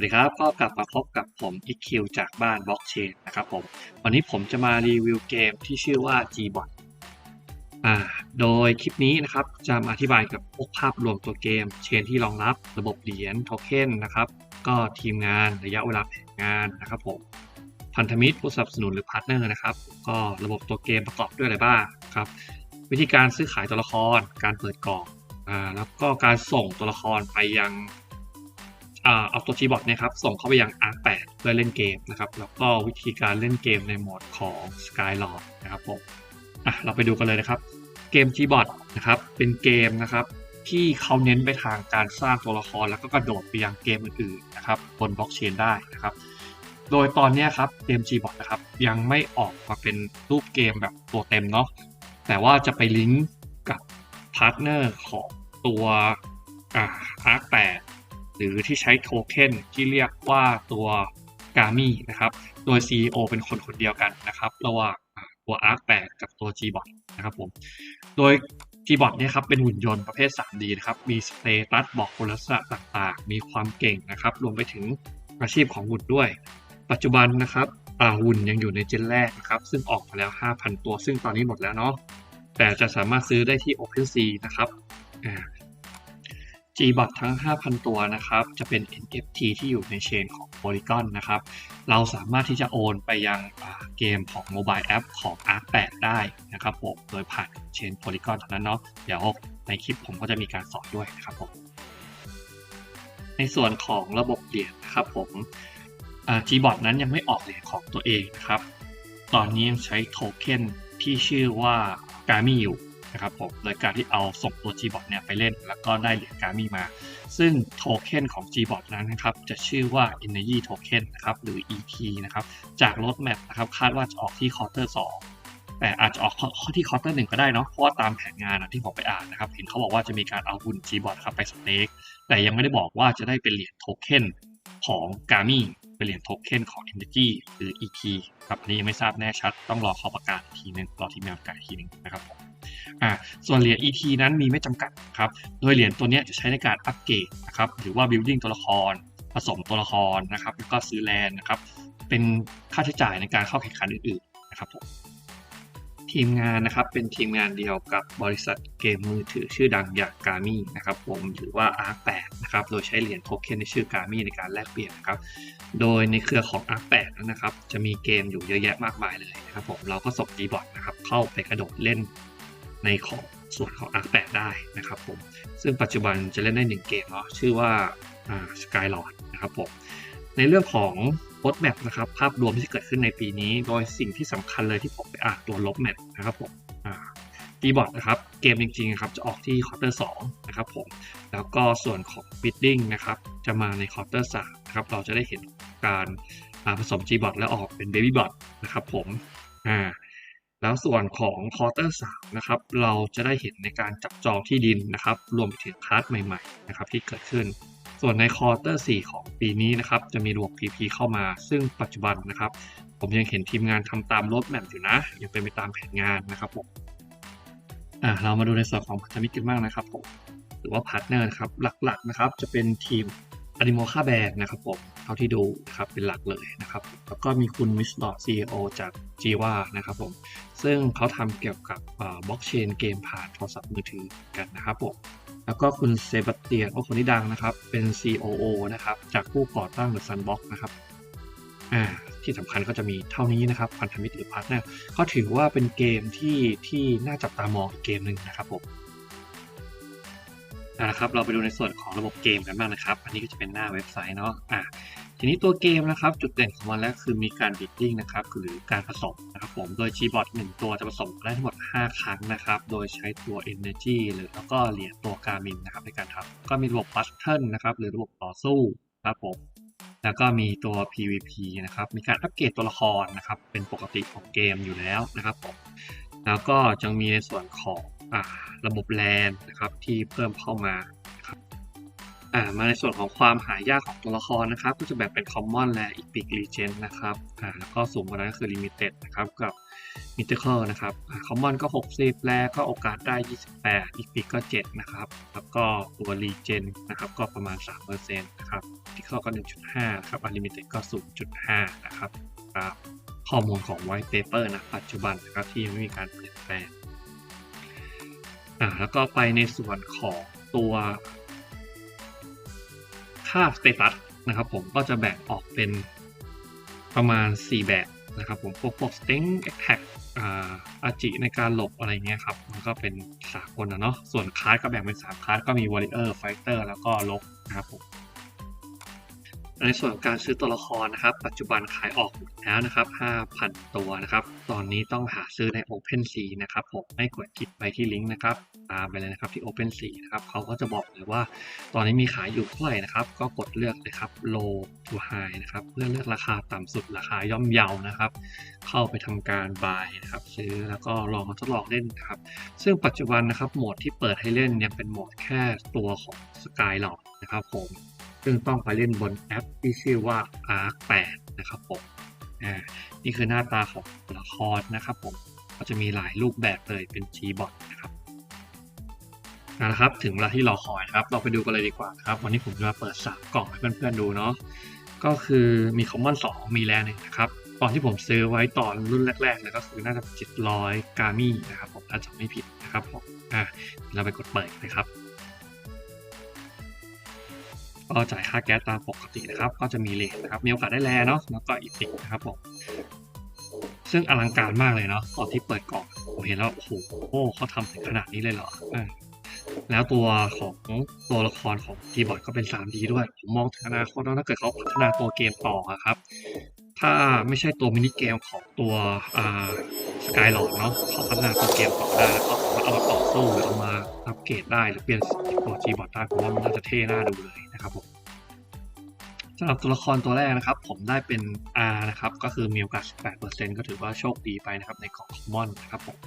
วัสดีครับ ก็กลับมาพบกับผม EQ จากบ้าน Blockchain นะครับผม วันนี้ผมจะมารีวิวเกมที่ชื่อว่า Gbot อ่า โดยคลิปนี้นะครับ จะมาอธิบายกับพวกภาพรวมตัวเกม เชนที่รองรับระบบเหรียญโทเค็นนะครับ ก็ทีมงานระยะเวลาแผนงานนะครับผมพันธมิตรผู้สนับสนุนหรือพาร์ทเนอร์นะครับ ก็ระบบตัวเกมประกอบด้วยอะไรบ้างครับ วิธีการซื้อขายตัวละคร การเปิดกล่องอ่าแล้วก็การส่งตัวละครไปยัง เอาตัวจีบอทเนี่ยครับส่งเข้าไปยัง R8 เพื่อเล่นเกมนะครับแล้วก็วิธีการเล่นเกมในโหมดของ Skylord นะครับผมอะเราไปดูกันเลยนะครับ เกม Gbot นะครับเป็นเกมนะครับที่เขาเน้นไปทางการสร้างตัวละครแล้วก็กระโดดไปยังเกมอื่นๆนะครับบนบล็อกเชนได้นะครับโดยตอนนี้ครับเกม Gbot นะครับยังไม่ออกมาเป็นรูปเกมแบบตัวเต็มเนาะแต่ว่าจะไปลิงก์กับพาร์ทเนอร์ของตัวอ่า Arc 8 หรือที่ใช้โทเค็นที่เรียกว่าตัว Gami นะครับโดย CEO เป็นคนคนเดียวกันนะครับระหว่างตัว Arc 8กับตัว Gbot นะครับผมโดย Gbot เนี่ยครับเป็นหุ่นยนต์ประเภท 3D นะครับมีสเตตัสบอกคุณลักษณะต่างๆ มีความเก่งนะครับรวมไปถึงอาชีพของหุ่นด้วย ปัจจุบันนะครับหุ่นยังอยู่ในเจนแรกนะครับซึ่งออกมาแล้ว 5,000 ตัว ซึ่งตอนนี้หมดแล้วเนาะแต่จะสามารถซื้อได้ที่ OpenSea นะครับ Gbot ทั้ง 5,000 ตัวนะครับ จะเป็น NFT ที่อยู่ในเชนของ Polygon นะครับ เราสามารถที่จะโอนไปยังเกมของ Mobile App ของ Arc 8 ได้นะครับผม โดยผ่านเชน Polygon เท่านั้นเนาะ เดี๋ยวในคลิปผมก็จะมีการสอนด้วยนะครับผม ในส่วนของระบบเหรียญนะครับผมอ่า Gbot นั้นยังไม่ออกเหรียญของตัวเองนะครับ ตอนนี้ยังใช้โทเค็นที่ชื่อว่า Gami อยู่ นะครับผมโดยการที่เอาส่งตัว Gbot เนี่ยไปเล่น แล้วก็ได้เหรียญ Gami มา ซึ่งโทเค็นของ Gbot นั้นนะครับจะชื่อว่า Energy Token นะครับหรือ ET นะครับจากรถแมพนะครับคาดว่าจะออกที่ควอเตอร์2แต่อาจจะออกที่ควอเตอร์หนึ่งก็ได้เนาะเพราะว่าตามแผนงานอะที่ผมไปอ่านนะครับเห็นเขาบอกว่าจะมีการเอาหุ่น Gbot ครับไปสเต็กแต่ยังไม่ได้บอกว่าจะได้เป็นเหรียญโทเค็นของ Gami เป็นเหรียญโทเค็นของ Energy หรือ ET ครับอันนี้ยังไม่ทราบแน่ชัด ต้องรอเขาประกาศอีกทีนึงรอทีมงานประกาศอีกทีนึงนะครับผม อ่าส่วนเหรียญ ET นั้นมีไม่จำกัดครับ โดยเหรียญตัวนี้จะใช้ในการอัปเกรดนะครับ หรือว่า building ตัวละคร ผสมตัวละครนะครับ แล้วก็ซื้อแลนนะครับ เป็นค่าใช้จ่ายในการเข้าแข่งขันอื่นๆนะครับผมทีมงานนะครับเป็นทีมงานเดียวกับบริษัทเกมมือถือชื่อดังอย่าง Gami นะครับผมหรือว่า R8 นะครับโดยใช้เหรียญโทเค็นในชื่อ Gami ในการแลกเปลี่ยนนะครับโดยในเครือของ R8 นั้นนะครับจะมีเกมอยู่เยอะแยะมากมายเลยนะครับผมเราก็ส่ง Gbot นะครับเข้าไปกระโดดเล่น ในของส่วนของ Arc 8ได้นะครับผม ซึ่งปัจจุบันจะเล่นได้หนึ่งเกมเนาะชื่อว่าอ่า Skylord นะครับผม ในเรื่องของรถแมพนะครับภาพรวมที่เกิดขึ้นในปีนี้ โดยสิ่งที่สำคัญเลยที่ผมไปอ่านตัวลบแมปนะครับผมอ่า Gbot นะครับเกมจริงๆครับจะออกที่ควอเตอร์2นะครับผม แล้วก็ส่วนของ bidding นะครับจะมาในควอเตอร์3นะครับเราจะได้เห็นการผสม Gbot แล้วออกเป็น Babybot นะครับผมอ่า แล้วส่วนของควอเตอร์3นะครับเราจะได้เห็นในการจับจองที่ดินนะครับรวมไปถึงคลาสใหม่ๆนะครับที่เกิดขึ้น ส่วนในควอเตอร์4ของปีนี้นะครับจะมีระบบ PP เข้ามา ซึ่งปัจจุบันนะครับผมยังเห็นทีมงานทำตามรถแมพอยู่นะ ยังเป็นไปตามแผนงานนะครับผมอ่าเรามาดูในส่วนของพันธมิตรกันบ้างนะครับผมหรือว่าพาร์ทเนอร์นะครับหลักๆนะครับจะเป็นทีม อ n i โมค่าแบรนด์นะครับผมเท่าที่ดูนะครับเป็นหลักเลยนะครับ แล้วก็มีคุณมิสลอด CEO จาก g ีว่านะครับผม ซึ่งเขาทำเกี่ยวกับบล็อกเชนเกมผ่านโทรศัพท์มือถือกันนะครับผม แล้วก็คุณเซบาสเตียนโอคนนี้ดังนะครับ เป็น COO นะครับ จากผู้ก่อตั้ง The Sandbox นะครับอ่าที่สำคัญก็จะมีเท่านี้นะครับพันธมิตรหรือพาร์ทเนอร์เขาถือว่าเป็นเกมที่ที่น่าจับตามองอีกเกมหนึ่งนะครับผม อ่าครับ เราไปดูในส่วนของระบบเกมกันบ้างนะครับ อันนี้ก็จะเป็นหน้าเว็บไซต์เนาะอ่าทีนี้ตัวเกมนะครับ จุดเด่นของมันแล้วคือมีการบิดดิ้งนะครับหรือการผสมนะครับผมโดย Gbot 1ตัวจะผสมได้ทั้งหมด 5 ครั้งนะครับ โดยใช้ตัว Energy หรือแล้วก็เหรียญตัว Garmin นะครับในการทำก็มีระบบ Battle นะครับหรือระบบต่อสู้ครับผมแล้วก็มีตัว PVP นะครับ มีการอัปเกรดตัวละครนะครับ เป็นปกติของเกมอยู่แล้วนะครับผม แล้วก็ยังมีในส่วนของอ่าระบบแลนนะครับที่เพิ่มเข้ามานะครับอ่ามาในส่วนของความหายากของตัวละครนะครับ ก็จะแบ่งเป็น Common และ Epic Legend นะครับอ่าแล้วก็สูงกว่านั้นก็คือ Limited นะครับกับ Mythical นะครับคอ่า Common ก็ 60 แรก็โอกาสได้ 28 Epic ก็ 7 นะครับ แล้วก็ตัว Legend นะครับก็ประมาณ 3%นะครับ Mythical ก็ 1.5 ครับ Unlimited ก็ 0.5 นะครับตาม ข้อมูลของ White Paper นะปัจจุบันนะครับที่ยังไม่มีการเปลี่ยนแปลงอ่าแล้วก็ไปในส่วนของตัวค่าสเตตัสนะครับผมก็จะแบ่งออกเป็นประมาณ 4 แบบนะครับผมพวกพวกสเต็งแอคแท็กอาจิในการหลบอะไรเงี้ยครับ มันก็เป็นสากลนะเนาะส่วนคลาสก็แบ่งเป็น3คลาสก็มีวอริเออร์ไฟเตอร์แล้วก็ลบนะครับผม ในส่วนของการซื้อตัวละครนะครับ ปัจจุบันขายออกหมดแล้วนะครับ 5,000 ตัวนะครับ ตอนนี้ต้องหาซื้อใน OpenSea นะครับผมให้กดคลิกไปที่ลิงก์นะครับ ตามไปเลยนะครับที่ OpenSea นะครับเขาก็จะบอกเลยว่า ตอนนี้มีขายอยู่เท่าไหร่นะครับ ก็กดเลือกเลยครับ low to high นะครับเพื่อเลือกราคาต่ำสุดราคาย่อมเยานะครับ เข้าไปทำการ buy นะครับซื้อแล้วก็ลองมาทดลองเล่นนะครับ ซึ่งปัจจุบันนะครับโหมดที่เปิดให้เล่นเนี่ยเป็นโหมดแค่ตัวของ Skylord นะครับผม ซึ่งต้องไปเล่นบนแอปที่ชื่อว่า Arc 8นะครับผมอ่านี่คือหน้าตาของละครนะครับผมก็จะมีหลายรูปแบบเลยเป็น G-bot นะครับนะครับถึงเวลาที่รอคอยนะครับ เราไปดูกันเลยดีกว่าครับ วันนี้ผมจะมาเปิด 3 กล่องให้เพื่อนๆดูเนาะก็คือมี Common 2มีแลนหนึ่งนะครับ ตอนที่ผมซื้อไว้ตอนรุ่นแรกๆเลยก็คือน่าจะ700กามี่นะครับผมถ้าจำไม่ผิดนะครับผมอะเราไปกดเปิดเลยครับ ก็จ่ายค่าแก๊สตามปกตินะครับ ก็จะมีเลทนะครับมีโอกาสได้แลเนาะแล้วก็อีพิกนะครับผมซึ่งอลังการมากเลยเนาะตอนที่เปิดกล่องผมเห็นแล้วโอ้โหเขาทำถึงขนาดนี้เลยเหรอแล้วตัวของตัวละครของทีบอร์ดก็เป็น 3D ด้วย ผมมองถึงอนาคตแล้วถ้าเกิดเขาพัฒนาตัวเกมต่อครับ ถ้าไม่ใช่ตัวมินิเกมของตัว สกายหลอดเนาะเขาพัฒนาตัวเกมต่อได้แล้วก็สามาเอามาต่อสู้หรือเอามาอัปเกรดได้หรือเปลี่ยนตัวจีบอร์ดได้ผมว่ามันน่าจะเท่น่าดูเลยนะครับผมสำหรับตัวละครตัวแรกนะครับ ผมได้เป็น R นะครับ ก็คือมีโอกาส 18%ก็ถือว่าโชคดีไปนะครับในกล่องคอมมอนนะครับผม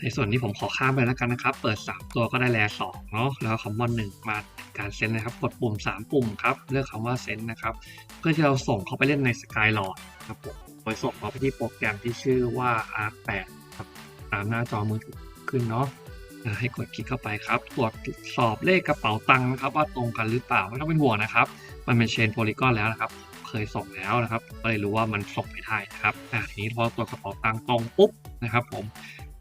ในส่วนนี้ผมขอข้ามไปแล้วกันนะครับ เปิด 3 ตัวก็ได้แล2เนาะ แล้วคอมมอน1มาการเซนนะครับ กดปุ่ม 3 ปุ่มครับ เลือกคำว่าเซนนะครับ เพื่อที่เราส่งเขาไปเล่นในสกายหลอดครับผม ยส่งเขาไปที่โปรแกรมที่ชื่อว่า Arc 8ครับตามหน้าจอมือถือขึ้นเนาะให้กดคลิกเข้าไปครับ ตรวจสอบเลขกระเป๋าตังค์นะครับ ว่าตรงกันหรือเปล่าไม่ต้องเป็นห่วงนะครับ มันเป็นเชนโพลีกอนแล้วนะครับ เคยส่งแล้วนะครับก็เลยรู้ว่ามันส่งไปได้นะครับอ่าทีนี้พอตัวกระเป๋าตังค์ตรงปุ๊บนะครับ ผม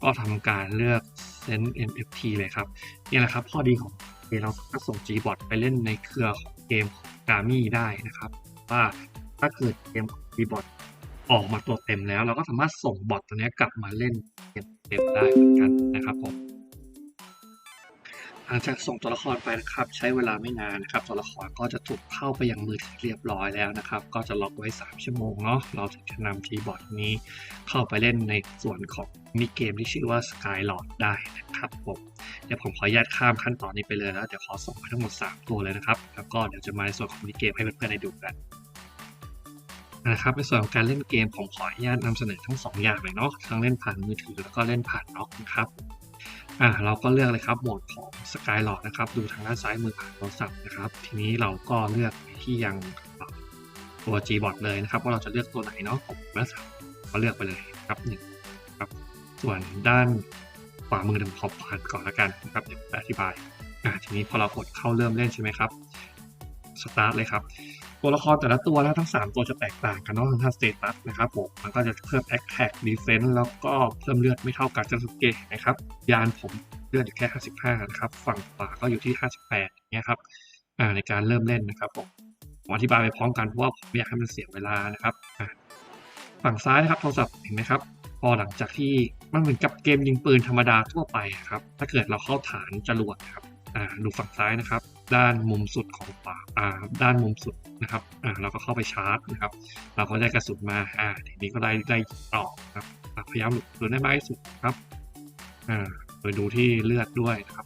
ก็ทำการเลือก Send NFT เลยครับนี่แหละครับข้อดีของเราสามารถส่ง Gbot ไปเล่นในเครือของเกมของกามี่ได้นะครับ ว่าถ้าเกิดเกมของ Gbot ออกมาตัวเต็มแล้ว เราก็สามารถส่งบอทตัวนี้กลับมาเล่นเกมเต็มได้เหมือนกันนะครับผมหลังจากส่งตัวละครไปนะครับ ใช้เวลาไม่นานนะครับ ตัวละครก็จะถูกเข้าไปยังมือถือเรียบร้อยแล้วนะครับ ก็จะล็อกไว้ 3 ชั่วโมงเนาะเราถึงจะนำทีบอร์ดนี้เข้าไปเล่นในส่วนของมิเกมที่ชื่อว่า Skylord ได้นะครับผมเดี๋ยวผมขออนุญาตข้ามขั้นตอนนี้ไปเลยแล้วเดี๋ยวขอส่งไปทั้งหมด 3 ตัวเลยนะครับ แล้วก็เดี๋ยวจะมาในส่วนของมินิเกมให้เพื่อนๆได้ดูกัน นะครับในส่วนของการเล่นเกมผมขออนุญาตนำเสนอทั้ง 2 อย่างเลยเนาะทั้งเล่นผ่านมือถือแล้วก็เล่นผ่านน็อกนะครับอ่าเราก็เลือกเลยครับโหมดของ Skylord นะครับดูทางด้านซ้ายมือผ่านโทรศัพท์นะครับ ทีนี้เราก็เลือกที่ยังตัว Gbot เลยนะครับ ว่าเราจะเลือกตัวไหนเนาะผมเลือกก็เลือกไปเลยครับหนึ่งครับส่วนด้านขวามือเดี๋ยวผมขอผ่านก่อนละกันนะครับเดี๋ยวอธิบายอ่าทีนี้พอเรากดเข้าเริ่มเล่นใช่ไหมครับสตาร์ทเลยครับ ตัวละครแต่ละตัวนะทั้ง 3 ตัวจะแตกต่างกันเนาะทางด้าสเตตัสนะครับผมมันก็จะเพิ่ม Attack Defense แล้วก็เพิ่มเลือดไม่เท่ากันจะสังเกตนะครับยานผมเลือดอยู่แค่ 55 นะครับ ฝั่งขวาก็อยู่ที่ 58อย่างเงี้ยครับอ่าในการเริ่มเล่นนะครับผมผมอธิบายไปพร้อมกันเพราะว่าผมไม่อยากให้มันเสียเวลานะครับอ่าฝั่งซ้ายนะครับโทรศัพท์เห็นไหมครับพอหลังจากที่มันเหมือนกับเกมยิงปืนธรรมดาทั่วไปครับ ถ้าเกิดเราเข้าฐานจรวดครับอ่าดูฝั่งซ้ายนะครับ ด้านมุมสุดของขวาอ่าด้านมุมสุดนะครับอ่าเราก็เข้าไปชาร์จนะครับ เราก็ได้กระสุนมาอ่าทีนี้ก็ได้ได้ต่อครับพยายามหลุดได้มากที่สุดครับอ่าโดยดูที่เลือดด้วยนะครับ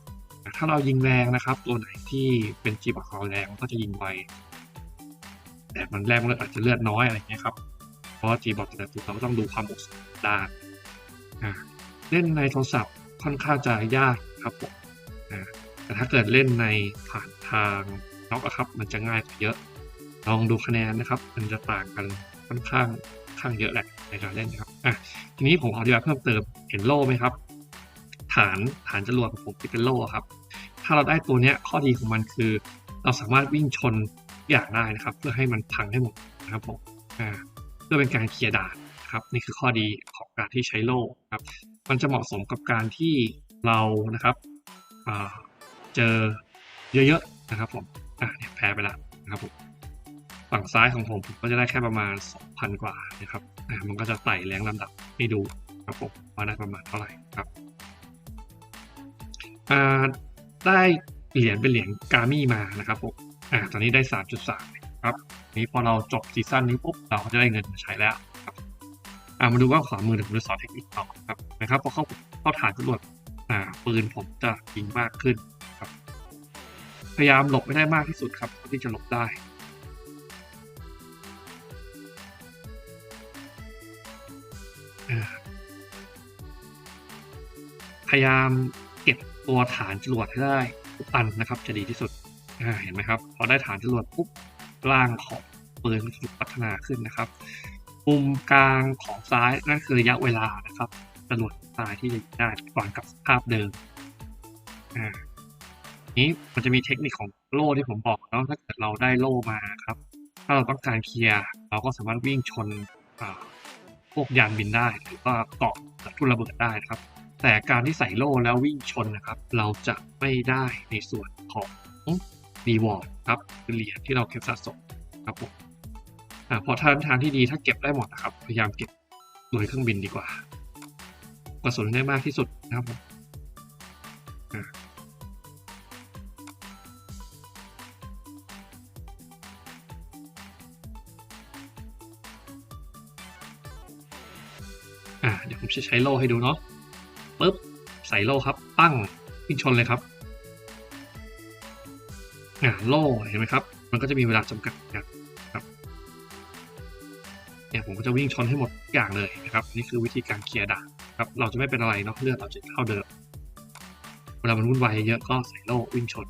ถ้าเรายิงแรงนะครับ ตัวไหนที่เป็นจีบักคอแรงก็จะยิงไวแต่มันแรงมันอาจจะเลือดน้อยอะไรเงี้ยครับ เพราะจีบอทแต่ละตัวเราก็ต้องดูความเหมาะสด้านอ่าเล่นในโทรศัพท์ค่อนข้างจะยากครับผมอ่า แต่ถ้าเกิดเล่นในผ่านทางน็อกอะครับ มันจะง่ายกว่าเยอะ ลองดูคะแนนนะครับ มันจะต่างกันค่อนข้างข้างเยอะแหละในการเล่นนะครับอะทีนี้ผมขออธิบายเพิ่มเติมเห็นโล่ไหมครับ ฐานฐานจรวดของผมที่เป็นโล่ครับ ถ้าเราได้ตัวเนี้ยข้อดีของมันคือ เราสามารถวิ่งชนทุกอย่างได้นะครับ เพื่อให้มันพังให้หมดนะครับผมอ่าเพื่อเป็นการเคลียร์ด่านครับนี่คือข้อดีของการที่ใช้โล่ครับ มันจะเหมาะสมกับการที่เรานะครับอ่า เจอเยอะๆนะครับผมอะเนี่ยแพ้ไปแล้วนะครับผมฝั่งซ้ายของผมผมก็จะได้แค่ประมาณ 2,000 กว่านะครับอ่ามันก็จะไต่แรงลำดับให้ดูครับผมว่าได้ประมาณเท่าไหร่ครับอ่าได้เหรียญเป็นเหรียญกามี่มานะครับผมอ่าตอนนี้ได้ 3.3ครับนี้พอเราจบซีซั่นนี้ปุ๊บเราก็จะได้เงินมาใช้แล้วครับอ่ามาดูว่าขวามือเดี๋ยวผมจะสอนเทคนิคต่อครับนะครับพอเข้าเข้าฐานจรวดอ่าปืนผมจะยิงมากขึ้น พยายามหลบไม่ได้มากที่สุดครับที่จะหลบได้พยายามเก็บตัวฐานจรวดให้ได้ทุกอันนะครับ จะดีที่สุดเห็นไหมครับพอได้ฐานจรวดปุ๊บร่างของปืนก็ถูกพัฒนาขึ้นนะครับมุมกลางของซ้ายนั่นคือระยะเวลานะครับจรวดตายที่จะยิงได้ก่อนกับสภาพเดิมอ่า นี้มันจะมีเทคนิคของโล่ที่ผมบอกเนาะถ้าเกิดเราได้โล่มาครับ ถ้าเราต้องการเคลียร์เราก็สามารถวิ่งชนอาพวกยานบินได้หรือว่าเกาะกับทุ่นระเบิดได้นะครับ แต่การที่ใส่โล่แล้ววิ่งชนนะครับ เราจะไม่ได้ในส่วนของรีวอร์ดครับคือเหรียญที่เราเก็บสะสมครับผมอ่าพอทางทางที่ดีถ้าเก็บได้หมดนะครับพยายามเก็บโดยเครื่องบินดีกว่า กระสุนได้มากที่สุดนะครับผม อ่าเดี๋ยวผมจะใช้โล่ให้ดูเนาะปึ๊บใส่โล่ครับ ปั้งวิ่งชนเลยครับอ่าโล่เห็นไหมครับ มันก็จะมีเวลาจำกัดนะครับเนี่ยผมก็จะวิ่งชนให้หมดทุกอย่างเลยนะครับ นี่คือวิธีการเคลียร์ด่านครับ เราจะไม่เป็นอะไรเนาะเลือดเราจะเท่าเดิมเวลามันวุ่นวายเยอะก็ใส่โล่วิ่งชน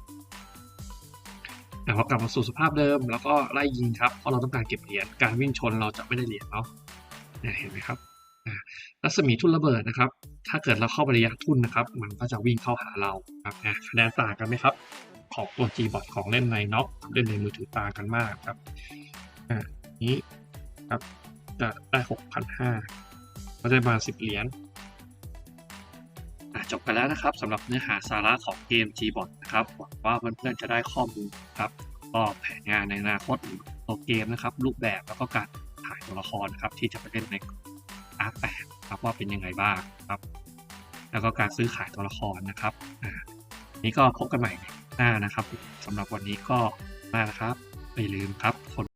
แต่พอกลับมาสู่สภาพเดิม แล้วก็ไล่ยิงครับเพราะเราต้องการเก็บเหรียญการวิ่งชนเราจะไม่ได้เหรียญเนาะเนี่ยเห็นไหมครับ รัศมีทุ่นระเบิดนะครับ ถ้าเกิดเราเข้าไประยะทุ่นนะครับ มันก็จะวิ่งเข้าหาเราครับอะคะแนนต่างกันไหมครับ ของตัว G-bot ของเล่นในน็อกเล่นในมือถือต่างกันมากครับอ่านี้ครับจะได้หกพันห้าก็ได้มาสิบเหรียญจบไปแล้วนะครับสำหรับเนื้อหาสาระของเกม G-Bot นะครับหวังว่าเพื่อนๆจะได้ข้อมูลครับก็แผนงานในอนาคตตัวเกมนะครับ รูปแบบแล้วก็การถ่ายตัวละครนะครับที่จะไปเล่นในอาร์แปด ครับว่าเป็นยังไงบ้างครับ แล้วก็การซื้อขายตัวละครนะครับอ่านี่ก็พบกันใหม่หน้านะครับสำหรับวันนี้ก็มานะครับไม่ลืมครับคน